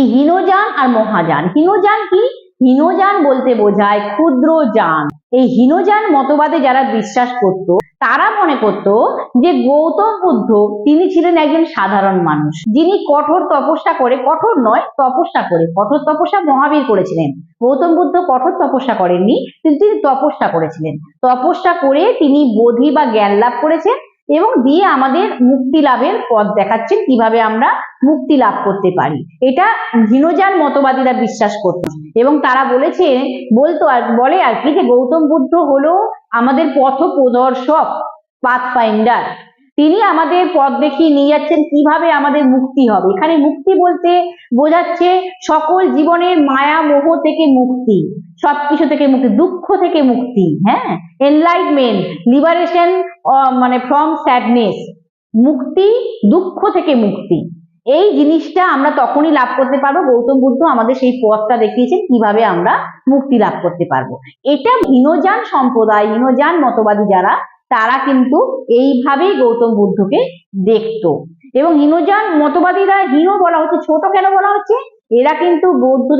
এই হীনযান আর মহাযান। হীনযান কি? হীনযান বলতে বোঝায় ক্ষুদ্র যান। এই হীনযান মতবাদে যারা বিশ্বাস করত, তারা মনে করত যে গৌতম বুদ্ধ তিনি ছিলেন একজন সাধারণ মানুষ। যিনি কঠোর তপস্যা করে, কঠোর নয়, তপস্যা করে, কঠোর তপস্যা মহাবীর করেছিলেন। গৌতম বুদ্ধ কঠোর তপস্যা করেননি, কিন্তু তিনি তপস্যা করেছিলেন। তপস্যা করে তিনি বোধি বা জ্ঞান লাভ করেছেন এবং দিয়ে আমাদের মুক্তি লাভের পথ দেখাচ্ছেন কীভাবে আমরা মুক্তি লাভ করতে পারি। এটা হীনযান মতবাদীরা বিশ্বাস করত। এবং তারা বলেছে, বলতো আর, বলে আর কি যে গৌতম বুদ্ধ হলো আমাদের পথ প্রদর্শক পাথ ফাইন্ডার তিনি আমাদের পথ দেখিয়ে নিয়ে যাচ্ছেন কীভাবে আমাদের মুক্তি হবে। এখানে মুক্তি বলতে বোঝাচ্ছে সকল জীবনের মায়া, মোহ থেকে মুক্তি, সবকিছু থেকে মুক্তি, দুঃখ থেকে মুক্তি হ্যাঁ? এনলাইটমেন্ট লিবারেশন মানে ফ্রম স্যাডনেস মুক্তি, দুঃখ থেকে মুক্তি। এই জিনিসটা আমরা তখনই লাভ করতে পারব, গৌতম বুদ্ধ আমাদের সেই পথটা দেখিয়েছেন, কীভাবে আমরা মুক্তি লাভ করতে পারব। এটা হীনযান সম্প্রদায়, হীনযান মতবাদী যারা, তারা কিন্তু এইভাবেই গৌতম বুদ্ধকে দেখত। এবং হীনযান মতবাদীরা হীন বলা হচ্ছে, ছোট কেন বলা হচ্ছে? এরা কিন্তু বৌদ্ধ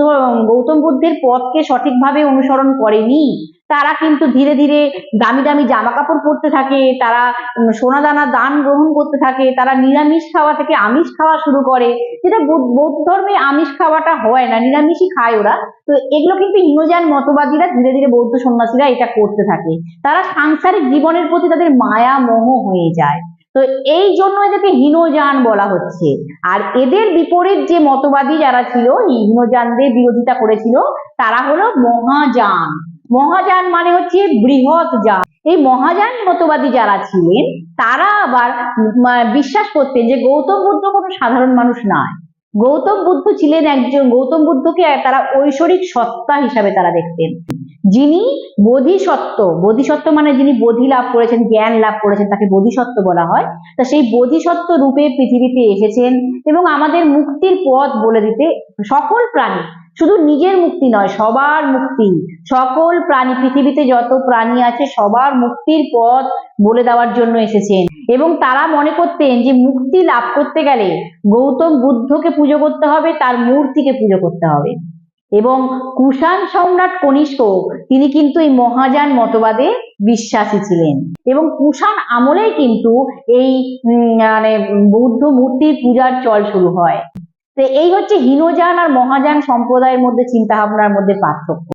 গৌতম বুদ্ধের পথকে সঠিকভাবে অনুসরণ করেনি। তারা কিন্তু ধীরে ধীরে দামি দামি জামা কাপড় পরতে থাকে, তারা সোনা দানা দান গ্রহণ করতে থাকে, তারা নিরামিষ খাওয়া থেকে আমিষ খাওয়া শুরু করে। যেটা বৌদ্ধ ধর্মে আমিষ খাওয়াটা হয় না, নিরামিষই খায় ওরা। তো এগুলো কিন্তু হীনযান মতবাদীরা ধীরে ধীরে বৌদ্ধ সন্ন্যাসীরা এটা করতে থাকে। তারা সাংসারিক জীবনের প্রতি তাদের মায়া মোহ হয়ে যায়। তো এই জন্য এদেরকে হীনযান বলা হচ্ছে। আর এদের বিপরীত যে মতবাদী যারা ছিল হীনযানদের বিরোধিতা করেছিল, তারা হলো মহাযান। মহাযান মানে হচ্ছে বৃহৎ যান। এই মহাযান মতবাদী যারা ছিলেন, তারা আবার বিশ্বাস করতেন যে গৌতম বুদ্ধ কোনো সাধারণ মানুষ নয়। গৌতম বুদ্ধ ছিলেন একজন, গৌতম বুদ্ধকে তারা ঐশ্বরিক সত্তা হিসাবে তারা দেখতেন। যিনি বোধিসত্ত্ব বোধিসত্ত্ব মানে যিনি বোধি লাভ করেছেন, জ্ঞান লাভ করেছেন, তাকে বোধিসত্ত্ব বলা হয়। তা সেই বোধিসত্ত্ব রূপে পৃথিবীতে এসেছেন এবং আমাদের মুক্তির পথ বলে দিতে সকল প্রাণী, শুধু নিজের মুক্তি নয়, সবার মুক্তি। সকল প্রাণী, পৃথিবীতে যত প্রাণী আছে, সবার মুক্তির পথ বলে দেওয়ার জন্য এসেছেন। এবং তারা মনে করতেন যে মুক্তি লাভ করতে গেলে গৌতম বুদ্ধকে পুজো করতে হবে, তার মূর্তিকে পুজো করতে হবে। এবং কুষাণ সম্রাট কনিষ্ক, তিনি কিন্তু এই মহাযান মতবাদে বিশ্বাসী ছিলেন। এবং কুষাণ আমলেই কিন্তু এই মানে বৌদ্ধ মূর্তির পূজার চল শুরু হয়। তো এই হচ্ছে হীনযান আর মহাযান সম্প্রদায়ের মধ্যে চিন্তা ভাবনার মধ্যে পার্থক্য।